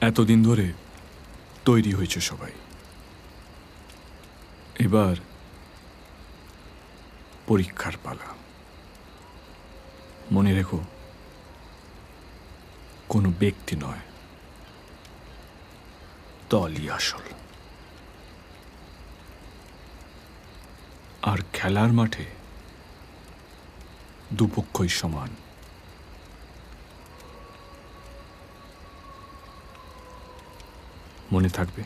এতদিন ধরে তৈরি হয়েছে সবাই। এবার পরীক্ষার পালা। মনে রেখো, কোনো ব্যক্তি নয়, দলই আসল। আর খেলার মাঠে দুপক্ষই সমান। মনে থাকবে।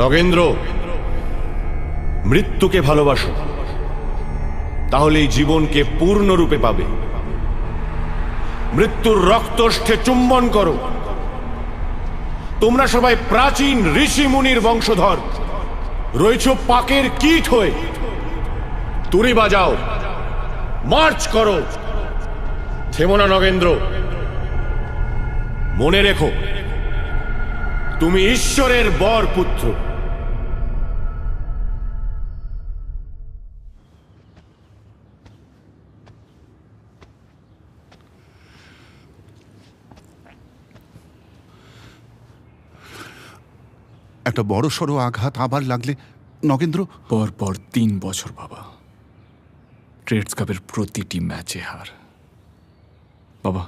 নগেন্দ্র মৃত্যুকে ভালোবাসো। তাহলেই জীবনকে পূর্ণরূপে পাবে। মৃত্যুর রক্তষ্ঠে চুম্বন করো। তোমরা সবাই প্রাচীন ঋষি মুনির বংশধর। রয়েছ পাকের কীট হয়ে। তুরি বাজাও। মার্চ করো। থেমো না নগেন্দ্র। মনে রেখো, তুমি ঈশ্বরের বর পুত্র। একটা বড় সড়ো আঘাত আবার লাগলে, নগেন্দ্র? পর পর তিন বছর, বাবা। ট্রেডস কাপের প্রতিটি ম্যাচে হার। বাবা,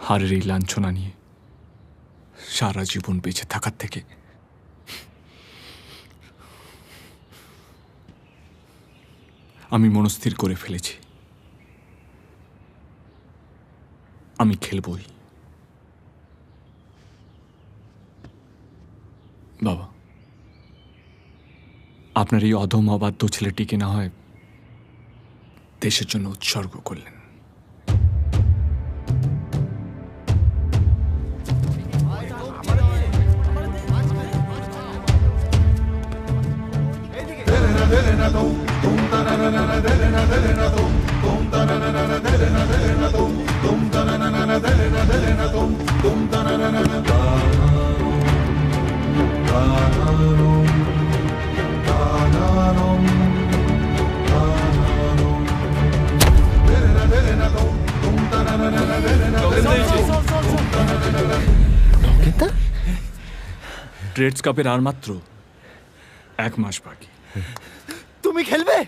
হারের এই লাঞ্ছনা নিয়ে সারা জীবন বেঁচে থাকার থেকে আমি মনস্থির করে ফেলেছি। আমি খেলবই। বাবা আপনার এই অধম অবাধ্য ছেলেটিকে না হয় দেশের জন্য উৎসর্গ করলেন ট্রেডস কাপের আর মাত্র এক মাস বাকি। তুমি খেলবে?